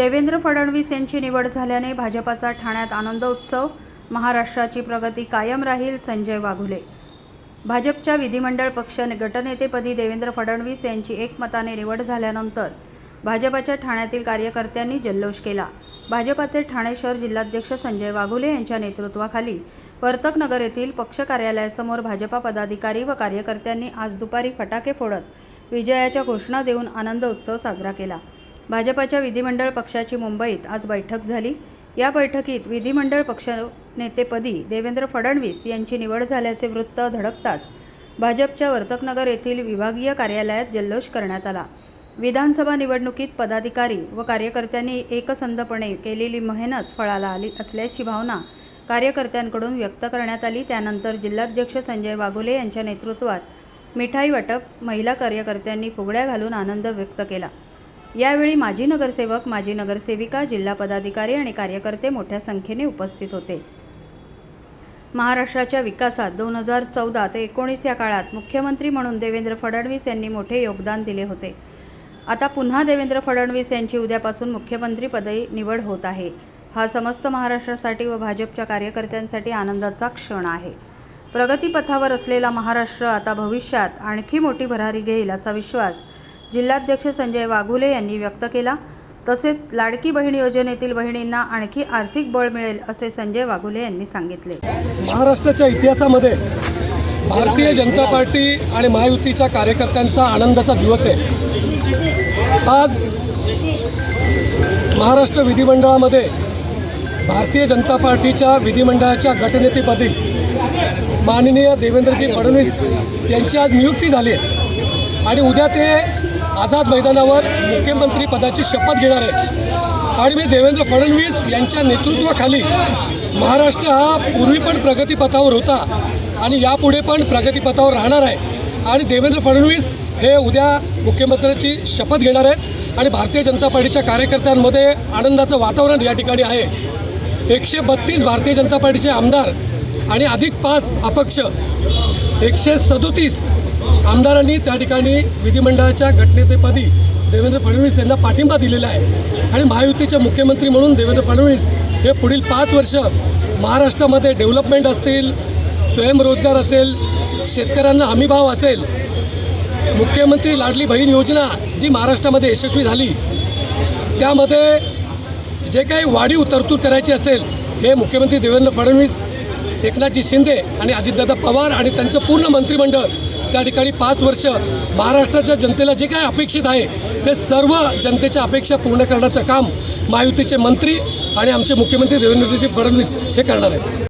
देवेंद्र फडणवीस यांची निवड झाल्याने भाजपाचा ठाण्यात आनंदोत्सव महाराष्ट्राची प्रगती कायम राहील संजय वाघुले. भाजपच्या विधिमंडळ पक्ष गटनेतेपदी देवेंद्र फडणवीस यांची एकमताने निवड झाल्यानंतर भाजपाच्या ठाण्यातील कार्यकर्त्यांनी जल्लोष केला. भाजपाचे ठाणे शहर जिल्हाध्यक्ष संजय वाघुले यांच्या नेतृत्वाखाली वर्तकनगर येथील पक्ष कार्यालयासमोर भाजपा पदाधिकारी व कार्यकर्त्यांनी आज दुपारी फटाके फोडत विजयाच्या घोषणा देऊन आनंद उत्सव साजरा केला. भाजपाच्या विधिमंडळ पक्षाची मुंबईत आज बैठक झाली. या बैठकीत विधिमंडळ पक्षनेतेपदी देवेंद्र फडणवीस यांची निवड झाल्याचे वृत्त धडकताच भाजपच्या वर्तकनगर येथील विभागीय कार्यालयात जल्लोष करण्यात आला. विधानसभा निवडणुकीत पदाधिकारी व कार्यकर्त्यांनी एकसंधपणे केलेली मेहनत फळाला आली असल्याची भावना कार्यकर्त्यांकडून व्यक्त करण्यात आली. त्यानंतर जिल्हाध्यक्ष संजय वाघोले यांच्या नेतृत्वात मिठाई वाटप महिला कार्यकर्त्यांनी फुगड्या घालून आनंद व्यक्त केला. यावेळी माजी नगरसेवक माजी नगरसेविका जिल्हा पदाधिकारी आणि कार्यकर्ते मोठ्या संख्येने उपस्थित होते. महाराष्ट्राच्या विकासात दोन हजार चौदा ते एकोणीस या काळात मुख्यमंत्री म्हणून देवेंद्र फडणवीस यांनी मोठे योगदान दिले होते. आता पुन्हा देवेंद्र फडणवीस यांची उद्यापासून मुख्यमंत्रीपदी निवड होत आहे. हा समस्त महाराष्ट्रासाठी व भाजपच्या कार्यकर्त्यांसाठी आनंदाचा क्षण आहे. प्रगतीपथावर असलेला महाराष्ट्र आता भविष्यात आणखी मोठी भरारी घेईल असा विश्वास जिल्हाध्यक्ष संजय वाघुले यांनी व्यक्त केला. तसेच लाडकी बहीण योजनेतील बहिणींना आणखी आर्थिक बळ मिळेल असे संजय वाघुले यांनी सांगितले. महाराष्ट्राच्या इतिहासामध्ये भारतीय जनता पार्टी आणि महायुतीच्या कार्यकर्त्यांचा आनंदाचा दिवस आहे. आज महाराष्ट्र विधिमंडळामध्ये भारतीय जनता पार्टीच्या विधिमंडळाच्या गटनेतेपदी माननीय देवेंद्रजी फडणवीस यांची आज नियुक्ती झाली आहे. आणि उद्या ते आझाद मैदानावर मुख्यमंत्री पदाची शपथ घेणार आहे आणि मी देवेंद्र फडणवीस यांच्या नेतृत्वाखाली महाराष्ट्र हा पूर्वी पण प्रगतीपथावर होता आणि यापुढे पण प्रगतीपथावर राहणार आहे. आणि देवेंद्र फडणवीस हे उद्या मुख्यमंत्र्याची शपथ घेणार आहेत. आणि भारतीय जनता पार्टीच्या कार्यकर्त्यांमध्ये आनंदाचं वातावरण या ठिकाणी आहे. एकशे बत्तीस भारतीय जनता पार्टीचे आमदार आणि अधिक पाच अपक्ष. एकशे सदोतीस आमदारांनी त्या ठिकाणी विधिमंडळाच्या घटनेतेपदी देवेंद्र फडणवीस यांना पाठिंबा दिलेला आहे. आणि महायुतीचे मुख्यमंत्री म्हणून देवेंद्र फडणवीस हे पुढील पाच वर्ष महाराष्ट्रामध्ये डेव्हलपमेंट असतील स्वयंरोजगार असेल शेतकऱ्यांना हमीभाव असेल मुख्यमंत्री लाडली बहीण योजना जी महाराष्ट्रामध्ये यशस्वी झाली त्यामध्ये जे काही वाढीव तरतूद करायची असेल हे मुख्यमंत्री देवेंद्र फडणवीस एकनाथजी शिंदे आणि अजितदादा पवार आणि त्यांचं पूर्ण मंत्रिमंडळ त्या ठिकाणी पाच वर्ष महाराष्ट्राच्या जनतेला जे काय अपेक्षित आहे ते सर्व जनतेच्या अपेक्षा पूर्ण करण्याचं काम महायुतीचे मंत्री आणि आमचे मुख्यमंत्री देवेंद्रजी फडणवीस हे करणार आहेत.